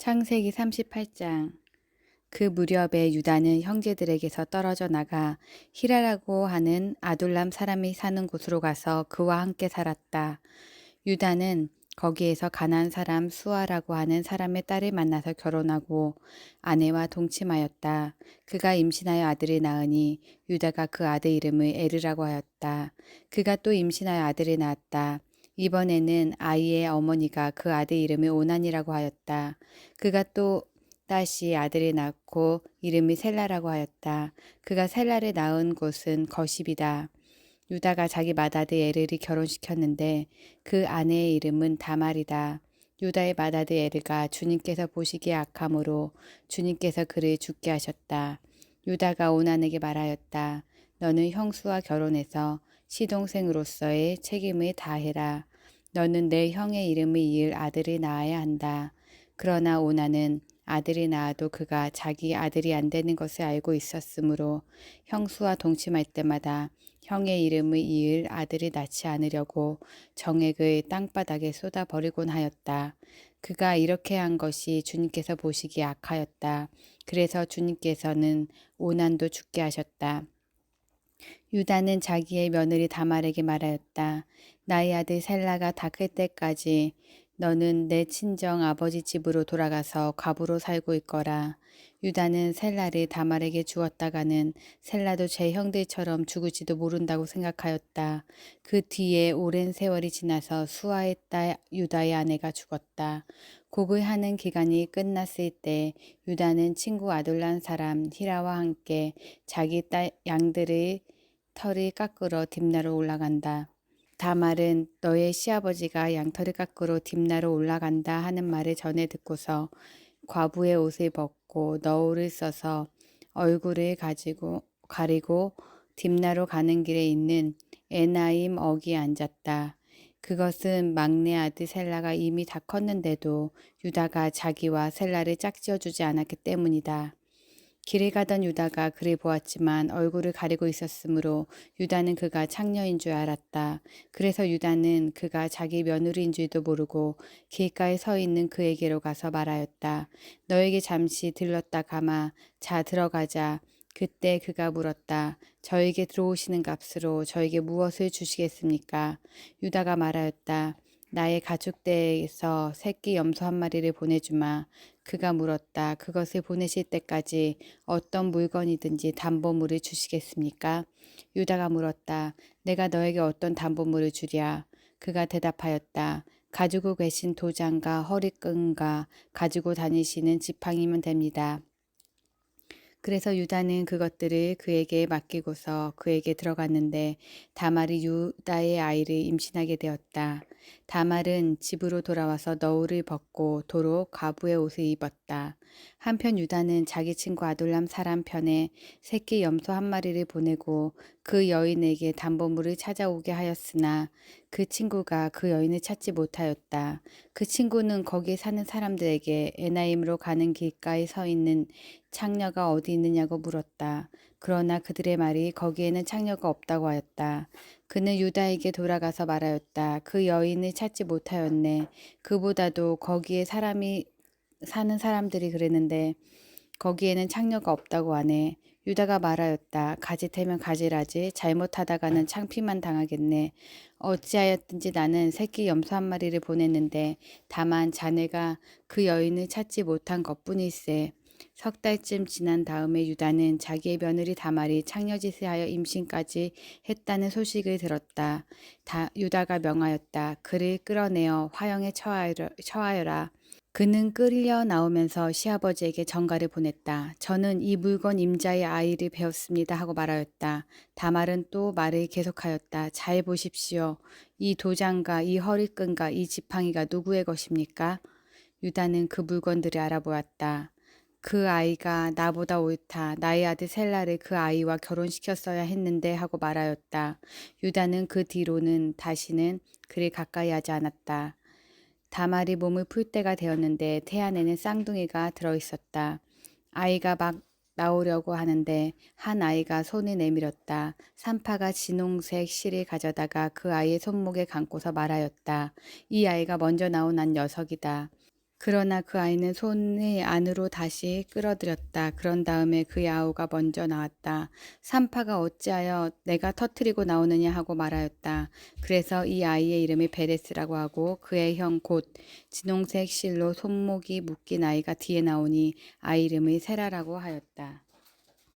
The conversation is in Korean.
창세기 38장 그 무렵에 유다는 형제들에게서 떨어져 나가 히라라고 하는 아둘람 사람이 사는 곳으로 가서 그와 함께 살았다. 유다는 거기에서 가난 사람 수아라고 하는 사람의 딸을 만나서 결혼하고 아내와 동침하였다. 그가 임신하여 아들을 낳으니 유다가 그 아들 이름을 에르라고 하였다. 그가 또 임신하여 아들을 낳았다. 이번에는 아이의 어머니가 그 아들 이름을 오난이라고 하였다. 그가 또 다시 아들을 낳고 이름이 셀라라고 하였다. 그가 셀라를 낳은 곳은 거십이다. 유다가 자기 맏아들 에르를 결혼시켰는데 그 아내의 이름은 다말이다. 유다의 맏아들 에르가 주님께서 보시기에 악함으로 주님께서 그를 죽게 하셨다. 유다가 오난에게 말하였다. 너는 형수와 결혼해서 시동생으로서의 책임을 다해라. 너는 내 형의 이름을 이을 아들을 낳아야 한다. 그러나 오나는 아들이 낳아도 그가 자기 아들이 안 되는 것을 알고 있었으므로 형수와 동침할 때마다 형의 이름을 이을 아들을 낳지 않으려고 정액을 땅바닥에 쏟아 버리곤 하였다. 그가 이렇게 한 것이 주님께서 보시기에 악하였다. 그래서 주님께서는 오난도 죽게 하셨다. 유다는 자기의 며느리 다말에게 말하였다. 나의 아들 셀라가 다 클 때까지 너는 내 친정 아버지 집으로 돌아가서 과부로 살고 있거라. 유다는 셀라를 다말에게 주었다가는 셀라도 제 형들처럼 죽을지도 모른다고 생각하였다. 그 뒤에 오랜 세월이 지나서 수아의 딸 유다의 아내가 죽었다. 곡을 하는 기간이 끝났을 때 유다는 친구 아둘란 사람 히라와 함께 자기 딸 양들의 털을 깎으러 딥나로 올라간다. 다말은 너의 시아버지가 양털을 깎으러 딥나로 올라간다 하는 말을 전해 듣고서 과부의 옷을 벗고 너울을 써서 얼굴을 가지고 가리고 딥나로 가는 길에 있는 에나임 어기에 앉았다. 그것은 막내 아들 셀라가 이미 다 컸는데도 유다가 자기와 셀라를 짝지어주지 않았기 때문이다. 길을 가던 유다가 그를 보았지만 얼굴을 가리고 있었으므로 유다는 그가 창녀인 줄 알았다. 그래서 유다는 그가 자기 며느리인 줄도 모르고 길가에 서 있는 그에게로 가서 말하였다. 너에게 잠시 들렀다 가마 자 들어가자. 그때 그가 물었다. 저에게 들어오시는 값으로 저에게 무엇을 주시겠습니까? 유다가 말하였다. 나의 가축대에서 새끼 염소 한 마리를 보내주마. 그가 물었다. 그것을 보내실 때까지 어떤 물건이든지 담보물을 주시겠습니까? 유다가 물었다. 내가 너에게 어떤 담보물을 주랴? 그가 대답하였다. 가지고 계신 도장과 허리끈과 가지고 다니시는 지팡이면 됩니다. 그래서 유다는 그것들을 그에게 맡기고서 그에게 들어갔는데 다말이 유다의 아이를 임신하게 되었다. 다말은 집으로 돌아와서 너울을 벗고 도로 가부의 옷을 입었다. 한편 유다는 자기 친구 아둘람 사람 편에 새끼 염소 한 마리를 보내고 그 여인에게 담보물을 찾아오게 하였으나 그 친구가 그 여인을 찾지 못하였다. 그 친구는 거기에 사는 사람들에게 에나임으로 가는 길가에 서 있는 창녀가 어디 있느냐고 물었다. 그러나 그들의 말이 거기에는 창녀가 없다고 하였다. 그는 유다에게 돌아가서 말하였다. 그 여인을 찾지 못하였네. 그보다도 거기에 사람이 사는 사람들이 그랬는데 거기에는 창녀가 없다고 하네. 유다가 말하였다. 가지태면 가지라지. 잘못하다가는 창피만 당하겠네. 어찌하였든지 나는 새끼 염소 한 마리를 보냈는데 다만 자네가 그 여인을 찾지 못한 것뿐일세. 석 달쯤 지난 다음에 유다는 자기의 며느리 다말이 창녀짓을 하여 임신까지 했다는 소식을 들었다. 다, 유다가 명하였다. 그를 끌어내어 화형에 처하여라. 처하여라. 그는 끌려 나오면서 시아버지에게 전가를 보냈다. 저는 이 물건 임자의 아이를 배웠습니다 하고 말하였다. 다말은 또 말을 계속하였다. 잘 보십시오. 이 도장과 이 허리끈과 이 지팡이가 누구의 것입니까? 유다는 그 물건들을 알아보았다. 그 아이가 나보다 옳다. 나의 아들 셀라를 그 아이와 결혼시켰어야 했는데 하고 말하였다. 유다는 그 뒤로는 다시는 그를 가까이 하지 않았다. 다말이 몸을 풀 때가 되었는데 태 안에는 쌍둥이가 들어 있었다. 아이가 막 나오려고 하는데 한 아이가 손을 내밀었다. 산파가 진홍색 실을 가져다가 그 아이의 손목에 감고서 말하였다. 이 아이가 먼저 나온 한 녀석이다. 그러나 그 아이는 손의 안으로 다시 끌어들였다. 그런 다음에 그의 아우가 먼저 나왔다. 산파가 어찌하여 내가 터뜨리고 나오느냐 하고 말하였다. 그래서 이 아이의 이름이 베레스라고 하고 그의 형 곧 진홍색 실로 손목이 묶인 아이가 뒤에 나오니 아이 이름이 세라라고 하였다.